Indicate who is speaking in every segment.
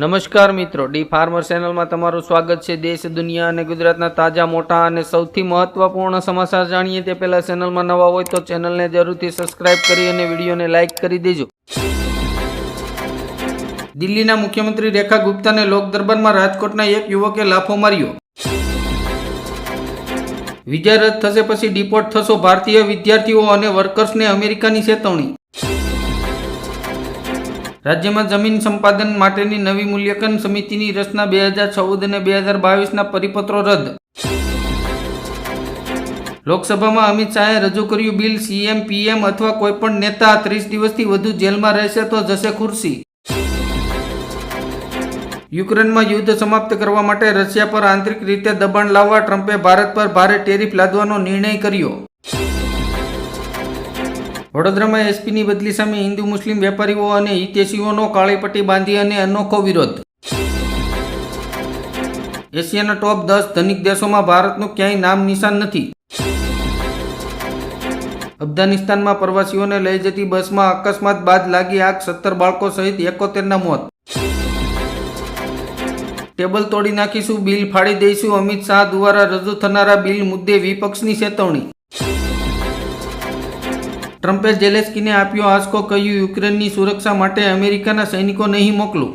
Speaker 1: નમસ્કાર મિત્રો, D farmer ચેનલમાં તમારું સ્વાગત છે. દેશ, દુનિયા અને ગુજરાતના તાજા, મોટા અને સૌથી મહત્વપૂર્ણ સમાચાર જાણીએ તે પહેલા ચેનલમાં નવા હોય તો ચેનલને જરૂરથી સબસ્ક્રાઇબ કરી અને વિડીયોને લાઇક કરી દેજો. દિલ્હીના મુખ્યમંત્રી રેખા ગુપ્તાને લોક દરબારમાં રાજકોટના એક યુવકે લાફો માર્યો. વિજય રદ થશે પછી ડિપોર્ટ થશો ભારતીય વિદ્યાર્થીઓ અને વર્કર્સને અમેરિકાની ચેતવણી. રાજ્યમાં જમીન સંપાદન માટેની નવી મૂલ્યાંકન સમિતિની રચના બે હજાર ચૌદ અને બે હજાર બાવીસના પરિપત્રો રદ. લોકસભામાં અમિત શાહે રજૂ કર્યું, બિલ સીએમ, પીએમ અથવા કોઈપણ નેતા ત્રીસ દિવસથી વધુ જેલમાં રહેશે તો જશે ખુરશી. યુક્રેનમાં યુદ્ધ સમાપ્ત કરવા માટે રશિયા પર આંતરિક રીતે દબાણ લાવવા ટ્રમ્પે ભારત પર ભારે ટેરિફ લાદવાનો નિર્ણય કર્યો. વડોદરામાં એસપીની બદલી સામે હિન્દુ, મુસ્લિમ વેપારીઓ અને હિતેશીઓનો કાળી પટ્ટી બાંધી અને અનોખો વિરોધ. એશિયાના ટોપ દસ ધનિક દેશોમાં ભારતનું ક્યાંય નામ નિશાન નથી. અફઘાનિસ્તાનમાં પ્રવાસીઓને લઈ જતી બસમાં અકસ્માત બાદ લાગી આગ સત્તર બાળકો સહિત એકોતેરના મોત. ટેબલ તોડી નાખીશું, બિલ ફાડી દઈશું, અમિત શાહ દ્વારા રજૂ થનારા બિલ મુદ્દે વિપક્ષની ચેતવણી. ટ્રમ્પે જેલેસ્કીને આપ્યો આંચકો, કહ્યું, યુક્રેનની સુરક્ષા માટે અમેરિકાના સૈનિકો નહીં મોકલું.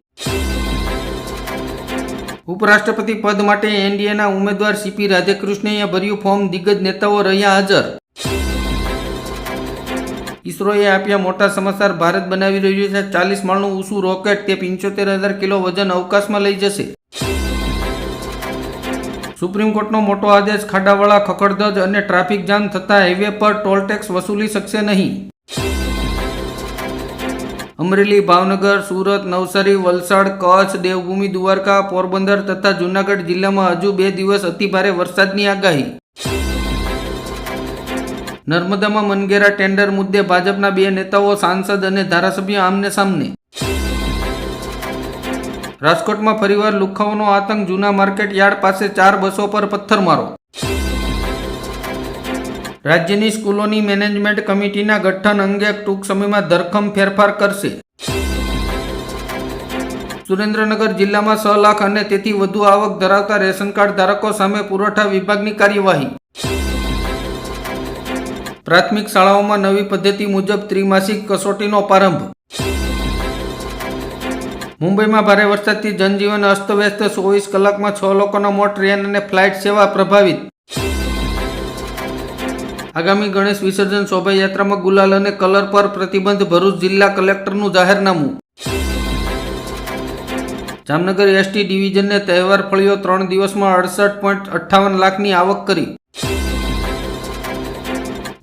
Speaker 1: ઉપરાષ્ટ્રપતિ પદ માટે એનડીએના ઉમેદવાર સીપી રાધાકૃષ્ણએ ભર્યું ફોર્મ દિગ્ગજ નેતાઓ રહ્યા હાજર. ઇસરોએ આપ્યા મોટા સમાચાર, ભારત બનાવી રહ્યું છે ચાલીસ માળનું ઊંચું રોકેટ, તે પંચોતેર હજાર કિલો વજન અવકાશમાં લઈ જશે. સુપ્રીમ કોર્ટનો મોટો આદેશ ખાડાવાળા ખખડધજ અને ટ્રાફિક જામ થતા હાઈવે પર ટોલટેક્સ વસૂલી શકશે નહીં. અમરેલી, ભાવનગર, સુરત, નવસારી, વલસાડ, કચ્છ, દેવભૂમિ, દ્વારકા, પોરબંદર તથા જૂનાગઢ જિલ્લામાં હજુ બે દિવસ અતિભારે વરસાદની આગાહી. નર્મદામાં મનગેરા ટેન્ડર મુદ્દે ભાજપના બે નેતાઓ સાંસદ અને ધારાસભ્ય આમને સામને. રાજકોટમાં ફરીવાર લુખાઓનો આતંક. જૂના માર્કેટ યાર્ડ પાસે ચાર બસો પર પથ્થરમારો. રાજ્યની સ્કૂલોની મેનેજમેન્ટ કમિટીના ગઠન અંગે ટૂંક સમયમાં ધરખમ ફેરફાર કરશે. સુરેન્દ્રનગર જિલ્લામાં છ લાખ અને તેથી વધુ આવક ધરાવતા રેશન કાર્ડ ધારકો સામે પુરવઠા વિભાગની કાર્યવાહી. પ્રાથમિક શાળાઓમાં નવી પદ્ધતિ મુજબ ત્રિમાસિક કસોટીનો પ્રારંભ. મુંબઈમાં ભારે વરસાદથી જનજીવન અસ્તવ્યસ્ત, ચોવીસ કલાકમાં છ લોકોના મોત ટ્રેન અને ફ્લાઇટ સેવા પ્રભાવિત. આગામી ગણેશ વિસર્જન શોભાયાત્રામાં ગુલાલ અને કલર પર પ્રતિબંધ, ભરૂચ જિલ્લા કલેક્ટરનું જાહેરનામું. જામનગર એસટી ડિવિઝનને તહેવાર ફળ્યો, ત્રણ દિવસમાં અડસઠ પોઈન્ટ અઠ્ઠાવન લાખની આવક કરી.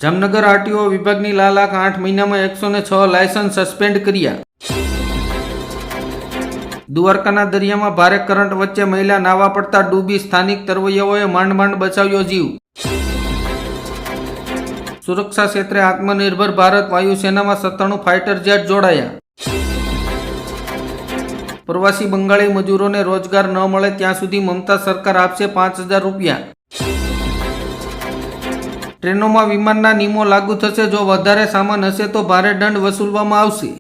Speaker 1: જામનગર આરટીઓ વિભાગની લાલાખ આઠ મહિનામાં એકસો છ લાયસન્સ સસ્પેન્ડ કર્યા. દ્વારકાના દરિયામાં ભારે કરંટ વચ્ચે મહિલા નાવા પડતા ડૂબી સ્થાનિક તરવૈયાઓએ માંડ માંડ બચાવ્યો જીવ. સુરક્ષા ક્ષેત્રે આત્મનિર્ભર ભારત વાયુસેનામાં સત્તાણું ફાઇટર જેટ જોડાયા. પ્રવાસી બંગાળી મજૂરોને રોજગાર ન મળે ત્યાં સુધી મમતા સરકાર આપશે પાંચ હજાર રૂપિયા. ટ્રેનોમાં વિમાનના નિયમો લાગુ થશે જો વધારે સામાન હશે તો ભારે દંડ વસૂલવામાં આવશે.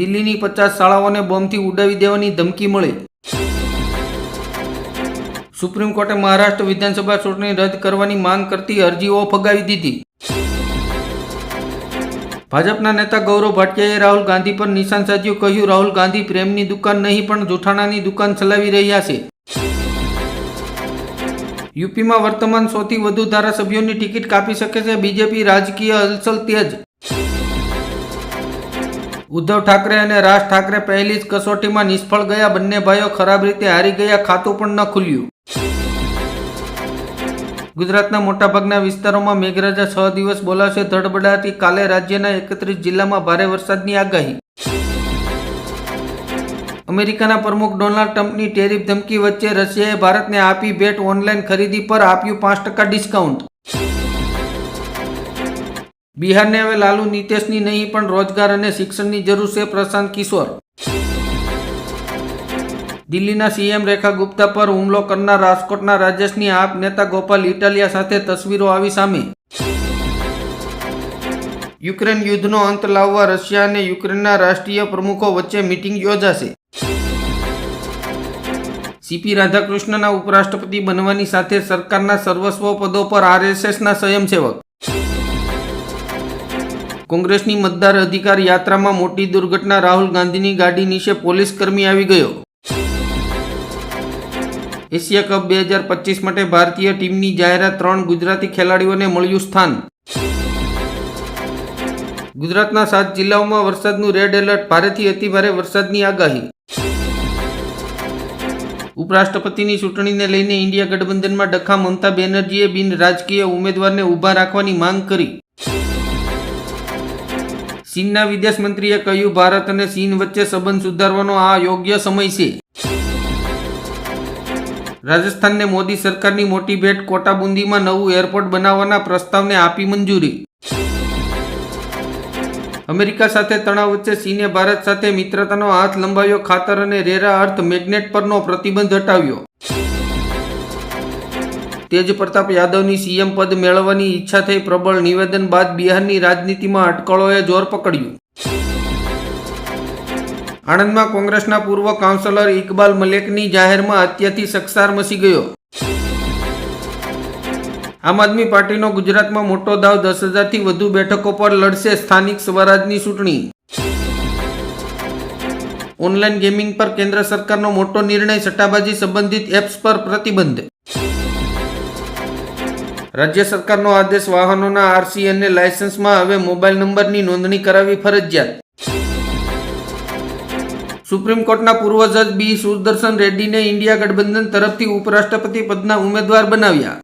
Speaker 1: દિલ્હીની પચાસ શાળાઓને બોમ્બથી ઉડાવી દેવાની ધમકી મળી. સુપ્રીમ કોર્ટે મહારાષ્ટ્ર વિધાનસભા ચૂંટણી રદ કરવાની માંગ કરતી અરજીઓ ફગાવી દીધી. ભાજપના નેતા ગૌરવ ભાટિયાએ રાહુલ ગાંધી પર નિશાન સાધ્યું, કહ્યું, રાહુલ ગાંધી પ્રેમની દુકાન નહીં, પણ જૂઠાણાની દુકાન ચલાવી રહ્યા છે. યુપીમાં વર્તમાન સૌથી વધુ ધારાસભ્યોની ટિકિટ કાપી શકે છે, બીજેપી રાજકીય હલચલ તેજ. ઉદ્ધવ ઠાકરે અને રાજ ઠાકરે પહેલી જ કસોટીમાં નિષ્ફળ ગયા. બંને ભાઈઓ ખરાબ રીતે હારી ગયા. ખાતું પણ ન ખુલ્યું. ગુજરાતના મોટાભાગના વિસ્તારોમાં મેઘરાજા છ દિવસ બોલાવશે ધડબડાટી. કાલે રાજ્યના એકત્રીસ જિલ્લામાં ભારે વરસાદની આગાહી. અમેરિકાના પ્રમુખ ડોનાલ્ડ ટ્રમ્પની ટેરિફ ધમકી વચ્ચે રશિયાએ ભારતને આપી ભેટ ઓનલાઈન ખરીદી પર આપ્યું પાંચ ટકા ડિસ્કાઉન્ટ. બિહારને હવે લાલુ નીતેશની નહીં, પણ રોજગાર અને શિક્ષણની જરૂર છે પ્રશાંત કિશોર. દિલ્હીના સીએમ રેખા ગુપ્તા પર હુમલો કરનાર રાજકોટના રાજેશની આપ નેતા ગોપાલ ઇટાલિયા સાથે તસવીરો આવી સામે. યુક્રેન યુદ્ધનો અંત લાવવા રશિયા અને યુક્રેનના રાષ્ટ્રીય પ્રમુખો વચ્ચે મીટિંગ યોજાશે. સીપી રાધાકૃષ્ણના ઉપરાષ્ટ્રપતિ બનવાની સાથે સરકારના સર્વસ્વ પદો પર આરએસએસના સ્વયંસેવક. કોંગ્રેસની મતદાર અધિકાર યાત્રામાં મોટી દુર્ઘટના. રાહુલ ગાંધીની ગાડી નીચે પોલીસ કર્મી આવી ગયો. એશિયા કપ બે હજાર પચીસ માટે ભારતીય ટીમની જાહેરાત ત્રણ ગુજરાતી ખેલાડીઓને મળ્યું સ્થાન. ગુજરાતના સાત જિલ્લાઓમાં વરસાદનું રેડ એલર્ટ. ભારેથી અતિભારે વરસાદની આગાહી. ઉપરાષ્ટ્રપતિની ચૂંટણીને લઈને ઇન્ડિયા ગઠબંધનમાં ડખા મમતા બેનર્જીએ બિન રાજકીય ઉમેદવારને ઊભા રાખવાની માંગ કરી. ચીનના વિદેશ મંત્રીએ કહ્યું, ભારત અને ચીન વચ્ચે સંબંધ સુધારવાનો આ યોગ્ય સમય છે. રાજસ્થાનને મોદી સરકારની મોટી ભેટ કોટાબુંદીમાં નવું એરપોર્ટ બનાવવાના પ્રસ્તાવને આપી મંજૂરી. અમેરિકા સાથે તણાવ વચ્ચે ચીને ભારત સાથે મિત્રતાનો હાથ લંબાવ્યો, ખાતર અને રેરા અર્થ મેગ્નેટ પરનો પ્રતિબંધ હટાવ્યો. તેજ પ્રતાપ યાદવની સીએમ પદ મેળવવાની ઈચ્છા થઈ પ્રબળ નિવેદન બાદ બિહારની રાજનીતિમાં અટકળોએ જોર પકડ્યું. આણંદમાં કોંગ્રેસના પૂર્વ કાઉન્સિલર ઇકબાલ મલેકની જાહેરમાં હત્યાથી સકસાર મસી ગયો. આમ આદમી પાર્ટીનો ગુજરાતમાં મોટો દાવ દસ હજારથી વધુ બેઠકો પર લડશે સ્થાનિક સ્વરાજની ચૂંટણી. ઓનલાઈન ગેમિંગ પર કેન્દ્ર સરકારનો મોટો નિર્ણય, સટ્ટાબાજી સંબંધિત એપ્સ પર પ્રતિબંધ. રાજ્ય સરકારનો આદેશ વાહનોના આરસી અને લાયસન્સમાં હવે મોબાઈલ નંબરની નોંધણી કરાવી ફરજિયાત. સુપ્રીમ કોર્ટના પૂર્વ જજ બી. સુદર્શન રેડ્ડીને ઇન્ડિયા ગઠબંધન તરફથી ઉપરાષ્ટ્રપતિ પદના ઉમેદવાર બનાવ્યા.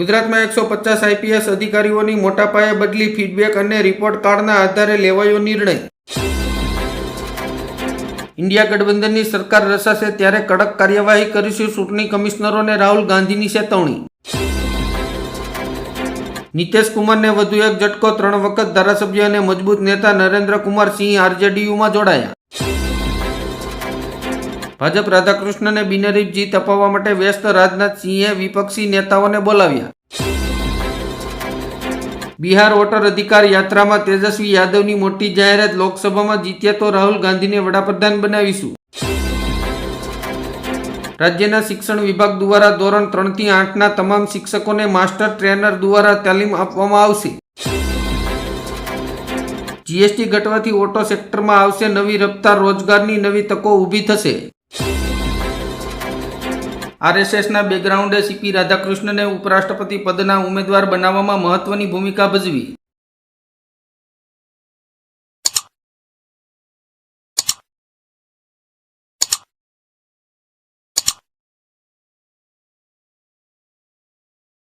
Speaker 1: ગુજરાતમાં એકસો પચાસ આઈપીએસ અધિકારીઓની મોટા પાયે બદલી ફીડબેક અને રિપોર્ટ કાર્ડના આધારે લેવાયો નિર્ણય. ઇન્ડિયા ગઠબંધનની સરકાર રચાશે ત્યારે કડક કાર્યવાહી કરીશું ચૂંટણી કમિશનરોને રાહુલ ગાંધીની ચેતવણી. નીતિશ કુમારને વધુ એક ઝટકો ત્રણ વખત ધારાસભ્ય અને મજબૂત નેતા નરેન્દ્ર કુમાર સિંહ આરજેડીયુમાં જોડાયા. ભાજપ રાધાકૃષ્ણને બિનરીફ જીત અપાવવા માટે વ્યસ્ત રાજનાથ સિંહે વિપક્ષી નેતાઓને બોલાવ્યા. બિહાર વોટર અધિકાર યાત્રામાં તેજસ્વી યાદવની મોટી જાહેરાત લોકસભામાં જીત્યા તો રાહુલ ગાંધીને વડાપ્રધાન બનાવીશું. રાજ્યના શિક્ષણ વિભાગ દ્વારા ધોરણ ત્રણથી આઠના તમામ શિક્ષકોને માસ્ટર ટ્રેનર દ્વારા તાલીમ આપવામાં આવશે. જીએસટી ઘટવાથી ઓટો સેક્ટરમાં આવશે નવી રફતાર રોજગારની નવી તકો ઊભી થશે. આરએસએસના બેકગ્રાઉન્ડે સીપી રાધાકૃષ્ણને ઉપરાષ્ટ્રપતિ પદના ઉમેદવાર બનાવવામાં મહત્વની ભૂમિકા ભજવી.